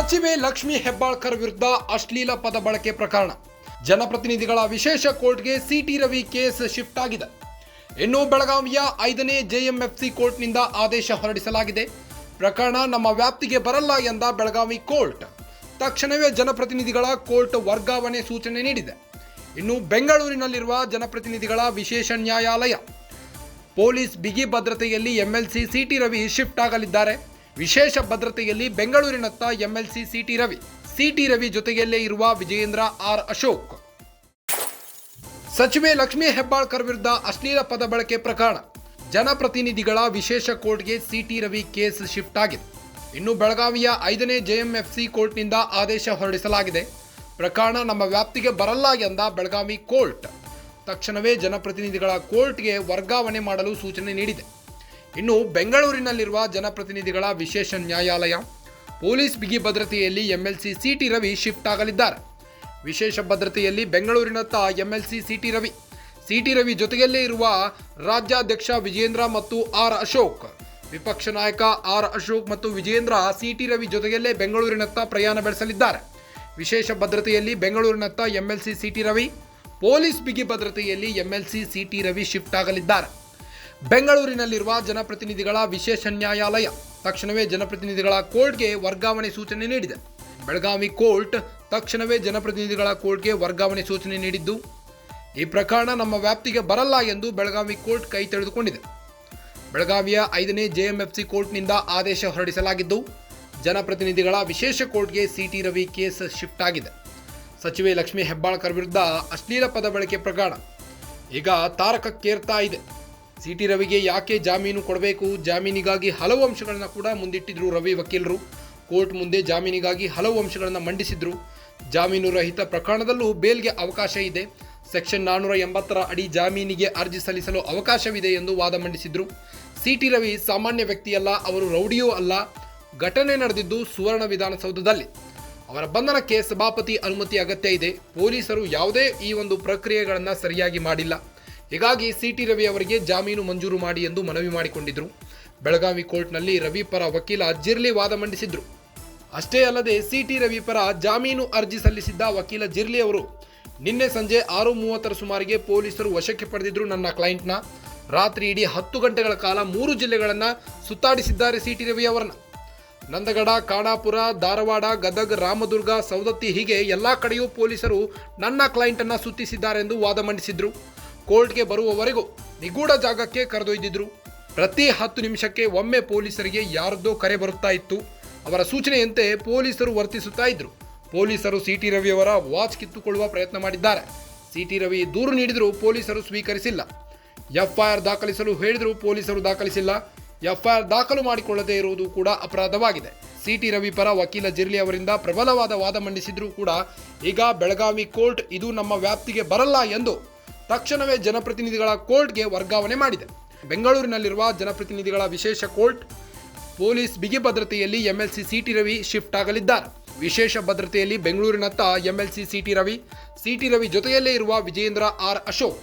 ಸಚಿವೆ ಲಕ್ಷ್ಮಿ ಹೆಬ್ಬಾಳ್ಕರ್ ವಿರುದ್ಧ ಅಶ್ಲೀಲ ಪದ ಬಳಕೆ ಪ್ರಕರಣ. ಜನಪ್ರತಿನಿಧಿಗಳ ವಿಶೇಷ ಕೋರ್ಟ್ಗೆ ಸಿಟಿ ರವಿ ಕೇಸ್ ಶಿಫ್ಟ್ ಆಗಿದೆ. ಇನ್ನು ಬೆಳಗಾವಿಯ ಐದನೇ ಜೆಎಂಎಫ್ಸಿ ಕೋರ್ಟ್ನಿಂದ ಆದೇಶ ಹೊರಡಿಸಲಾಗಿದೆ. ಪ್ರಕರಣ ನಮ್ಮ ವ್ಯಾಪ್ತಿಗೆ ಬರಲ್ಲ ಎಂದ ಬೆಳಗಾವಿ ಕೋರ್ಟ್. ತಕ್ಷಣವೇ ಜನಪ್ರತಿನಿಧಿಗಳ ಕೋರ್ಟ್ ವರ್ಗಾವಣೆ ಸೂಚನೆ ನೀಡಿದೆ. ಇನ್ನು ಬೆಂಗಳೂರಿನಲ್ಲಿರುವ ಜನಪ್ರತಿನಿಧಿಗಳ ವಿಶೇಷ ನ್ಯಾಯಾಲಯ. ಪೊಲೀಸ್ ಬಿಗಿ ಭದ್ರತೆಯಲ್ಲಿ MLC C T Ravi shift ಆಗಲಿದ್ದಾರೆ. ವಿಶೇಷ ಭದ್ರತೆಯಲ್ಲಿ ಬೆಂಗಳೂರಿನತ್ತ MLC CT Ravi. CT Ravi ಜೊತೆಯಲ್ಲೇ ಇರುವ ವಿಜಯೇಂದ್ರ ಆರ್ ಅಶೋಕ್. ಸಚಿವೆ ಲಕ್ಷ್ಮೀ ಹೆಬ್ಬಾಳ್ಕರ್ ವಿರುದ್ಧ ಅಶ್ಲೀಲ ಪದ ಬಳಕೆ ಪ್ರಕರಣ. ಜನಪ್ರತಿನಿಧಿಗಳ ವಿಶೇಷ ಕೋರ್ಟ್ಗೆ ಸಿಟಿ ರವಿ ಕೇಸ್ ಶಿಫ್ಟ್ ಆಗಿದೆ. ಇನ್ನು ಬೆಳಗಾವಿಯ ಐದನೇ ಜೆಎಂಎಫ್ಸಿ ಕೋರ್ಟ್ನಿಂದ ಆದೇಶ ಹೊರಡಿಸಲಾಗಿದೆ. ಪ್ರಕರಣ ನಮ್ಮ ವ್ಯಾಪ್ತಿಗೆ ಬರಲ್ಲ ಎಂದ ಬೆಳಗಾವಿ ಕೋರ್ಟ್. ತಕ್ಷಣವೇ ಜನಪ್ರತಿನಿಧಿಗಳ ಕೋರ್ಟ್ಗೆ ವರ್ಗಾವಣೆ ಮಾಡಲು ಸೂಚನೆ ನೀಡಿದೆ. ಇನ್ನು ಬೆಂಗಳೂರಿನಲ್ಲಿರುವ ಜನಪ್ರತಿನಿಧಿಗಳ ವಿಶೇಷ ನ್ಯಾಯಾಲಯ. ಪೊಲೀಸ್ ಬಿಗಿ ಭದ್ರತೆಯಲ್ಲಿ MLC C T Ravi shift ಆಗಲಿದ್ದಾರೆ. ವಿಶೇಷ ಭದ್ರತೆಯಲ್ಲಿ ಬೆಂಗಳೂರಿನತ್ತ MLC CT Ravi. CT Ravi ಜೊತೆಯಲ್ಲೇ ಇರುವ ರಾಜ್ಯಾಧ್ಯಕ್ಷ ವಿಜೇಂದ್ರ ಮತ್ತು ಆರ್ ಅಶೋಕ್. ವಿಪಕ್ಷ ನಾಯಕ ಆರ್ ಅಶೋಕ್ ಮತ್ತು ವಿಜೇಂದ್ರ ಸಿಟಿ ರವಿ ಜೊತೆಯಲ್ಲೇ ಬೆಂಗಳೂರಿನತ್ತ ಪ್ರಯಾಣ ಬೆಳೆಸಲಿದ್ದಾರೆ. ವಿಶೇಷ ಭದ್ರತೆಯಲ್ಲಿ ಬೆಂಗಳೂರಿನತ್ತ MLC C T Ravi. Police ಬಿಗಿ ಭದ್ರತೆಯಲ್ಲಿ MLC C T Ravi shift ಆಗಲಿದ್ದಾರೆ. ಬೆಂಗಳೂರಿನಲ್ಲಿರುವ ಜನಪ್ರತಿನಿಧಿಗಳ ವಿಶೇಷ ನ್ಯಾಯಾಲಯ ತಕ್ಷಣವೇ ಜನಪ್ರತಿನಿಧಿಗಳ ಕೋರ್ಟ್ಗೆ ವರ್ಗಾವಣೆ ಸೂಚನೆ ನೀಡಿದೆ. ಬೆಳಗಾವಿ ಕೋರ್ಟ್ ತಕ್ಷಣವೇ ಜನಪ್ರತಿನಿಧಿಗಳ ಕೋರ್ಟ್ಗೆ ವರ್ಗಾವಣೆ ಸೂಚನೆ ನೀಡಿದ್ದು, ಈ ಪ್ರಕರಣ ನಮ್ಮ ವ್ಯಾಪ್ತಿಗೆ ಬರಲ್ಲ ಎಂದು ಬೆಳಗಾವಿ ಕೋರ್ಟ್ ಕೈ ತೆಗೆದುಕೊಂಡಿದೆ. ಬೆಳಗಾವಿಯ ಐದನೇ ಜೆಎಂಎಫ್ಸಿ ಕೋರ್ಟ್ನಿಂದ ಆದೇಶ ಹೊರಡಿಸಲಾಗಿದ್ದು, ಜನಪ್ರತಿನಿಧಿಗಳ ವಿಶೇಷ ಕೋರ್ಟ್ಗೆ ಸಿಟಿ ರವಿ ಕೇಸ್ ಶಿಫ್ಟ್ ಆಗಿದೆ. ಸಚಿವೆ ಲಕ್ಷ್ಮೀ ಹೆಬ್ಬಾಳ್ಕರ್ ವಿರುದ್ಧ ಅಶ್ಲೀಲ ಪದ ಬಳಕೆ ಪ್ರಕರಣ. ಈಗ ತಾರಕಕ್ಕೇರ್ತಾ ಇದೆ. ಸಿಟಿ ರವಿಗೆ ಯಾಕೆ ಜಾಮೀನು ಕೊಡಬೇಕು? ಜಾಮೀನಿಗಾಗಿ ಹಲವು ಅಂಶಗಳನ್ನು ಕೂಡ ಮುಂದಿಟ್ಟಿದ್ರು ರವಿ ವಕೀಲರು. ಕೋರ್ಟ್ ಮುಂದೆ ಜಾಮೀನಿಗಾಗಿ ಹಲವು ಅಂಶಗಳನ್ನು ಮಂಡಿಸಿದ್ರು. ಜಾಮೀನು ರಹಿತ ಪ್ರಕರಣದಲ್ಲೂ ಬೇಲ್ಗೆ ಅವಕಾಶ ಇದೆ. ಸೆಕ್ಷನ್ ನಾನ್ನೂರ ಎಂಬತ್ತರ ಅಡಿ ಜಾಮೀನಿಗೆ ಅರ್ಜಿ ಸಲ್ಲಿಸಲು ಅವಕಾಶವಿದೆ ಎಂದು ವಾದ ಮಂಡಿಸಿದ್ರು. ಸಿಟಿ ರವಿ ಸಾಮಾನ್ಯ ವ್ಯಕ್ತಿಯಲ್ಲ, ಅವರು ರೌಡಿಯೂ ಅಲ್ಲ. ಘಟನೆ ನಡೆದಿದ್ದು ಸುವರ್ಣ ವಿಧಾನಸೌಧದಲ್ಲಿ. ಅವರ ಬಂಧನಕ್ಕೆ ಸಭಾಪತಿ ಅನುಮತಿ ಅಗತ್ಯ ಇದೆ. ಪೊಲೀಸರು ಯಾವುದೇ ಈ ಒಂದು ಪ್ರಕ್ರಿಯೆಗಳನ್ನು ಸರಿಯಾಗಿ ಮಾಡಿಲ್ಲ. ಹೀಗಾಗಿ ಸಿಟಿ ರವಿ ಅವರಿಗೆ ಜಾಮೀನು ಮಂಜೂರು ಮಾಡಿ ಎಂದು ಮನವಿ ಮಾಡಿಕೊಂಡಿದ್ರು. ಬೆಳಗಾವಿ ಕೋರ್ಟ್ನಲ್ಲಿ ರವಿ ಪರ ವಕೀಲ ಜಿರ್ಲಿ ವಾದ ಮಂಡಿಸಿದ್ರು. ಅಷ್ಟೇ ಅಲ್ಲದೆ ಸಿಟಿ ರವಿ ಪರ ಜಾಮೀನು ಅರ್ಜಿ ಸಲ್ಲಿಸಿದ್ದ ವಕೀಲ ಜಿರ್ಲಿ ಅವರು, ನಿನ್ನೆ ಸಂಜೆ ಆರು ಮೂವತ್ತರ ಸುಮಾರಿಗೆ ಪೊಲೀಸರು ವಶಕ್ಕೆ ಪಡೆದಿದ್ರು ನನ್ನ ಕ್ಲೈಂಟ್ನ. ರಾತ್ರಿ ಇಡೀ ಹತ್ತು ಗಂಟೆಗಳ ಕಾಲ ಮೂರು ಜಿಲ್ಲೆಗಳನ್ನು ಸುತ್ತಾಡಿಸಿದ್ದಾರೆ ಸಿಟಿ ರವಿ ಅವರನ್ನು. ನಂದಗಡ, ಖಾನಾಪುರ, ಧಾರವಾಡ, ಗದಗ, ರಾಮದುರ್ಗ, ಸವದತ್ತಿ ಹೀಗೆ ಎಲ್ಲ ಕಡೆಯೂ ಪೊಲೀಸರು ನನ್ನ ಕ್ಲೈಂಟನ್ನು ಸುತ್ತಿಸಿದ್ದಾರೆಂದು ವಾದ ಮಂಡಿಸಿದ್ರು. ಕೋರ್ಟ್ಗೆ ಬರುವವರೆಗೂ ನಿಗೂಢ ಜಾಗಕ್ಕೆ ಕರೆದೊಯ್ದಿದ್ರು. ಪ್ರತಿ ಹತ್ತು ನಿಮಿಷಕ್ಕೆ ಒಮ್ಮೆ ಪೊಲೀಸರಿಗೆ ಯಾರದ್ದೋ ಕರೆ ಬರುತ್ತಾ ಇತ್ತು. ಅವರ ಸೂಚನೆಯಂತೆ ಪೊಲೀಸರು ವರ್ತಿಸುತ್ತಾ ಇದ್ರು. ಪೊಲೀಸರು ಸಿ ಟಿ ರವಿಯವರ ವಾಚ್ ಕಿತ್ತುಕೊಳ್ಳುವ ಪ್ರಯತ್ನ ಮಾಡಿದ್ದಾರೆ. ಸಿ ಟಿ ರವಿ ದೂರು ನೀಡಿದರೂ ಪೊಲೀಸರು ಸ್ವೀಕರಿಸಿಲ್ಲ. ಎಫ್ಐಆರ್ ದಾಖಲಿಸಲು ಹೇಳಿದರೂ ಪೊಲೀಸರು ದಾಖಲಿಸಿಲ್ಲ. ಎಫ್ಐಆರ್ ದಾಖಲು ಮಾಡಿಕೊಳ್ಳದೇ ಇರುವುದು ಕೂಡ ಅಪರಾಧವಾಗಿದೆ. ಸಿ ಟಿ ರವಿ ಪರ ವಕೀಲ ಜಿರ್ಲಿ ಅವರಿಂದ ಪ್ರಬಲವಾದ ವಾದ ಮಂಡಿಸಿದರೂ ಕೂಡ ಈಗ ಬೆಳಗಾವಿ ಕೋರ್ಟ್ ಇದು ನಮ್ಮ ವ್ಯಾಪ್ತಿಗೆ ಬರಲ್ಲ ಎಂದು ತಕ್ಷಣವೇ ಜನಪ್ರತಿನಿಧಿಗಳ ಕೋರ್ಟ್ಗೆ ವರ್ಗಾವಣೆ ಮಾಡಿದೆ. ಬೆಂಗಳೂರಿನಲ್ಲಿರುವ ಜನಪ್ರತಿನಿಧಿಗಳ ವಿಶೇಷ ಕೋರ್ಟ್ ಪೊಲೀಸ್ ಬಿಗಿ ಭದ್ರತೆಯಲ್ಲಿ MLC C T Ravi shift ಆಗಲಿದ್ದಾರೆ. ವಿಶೇಷ ಭದ್ರತೆಯಲ್ಲಿ ಬೆಂಗಳೂರಿನತ್ತ MLC CT Ravi CT Ravi ಜೊತೆಯಲ್ಲೇ ಇರುವ ವಿಜೇಂದ್ರ ಆರ್ ಅಶೋಕ್.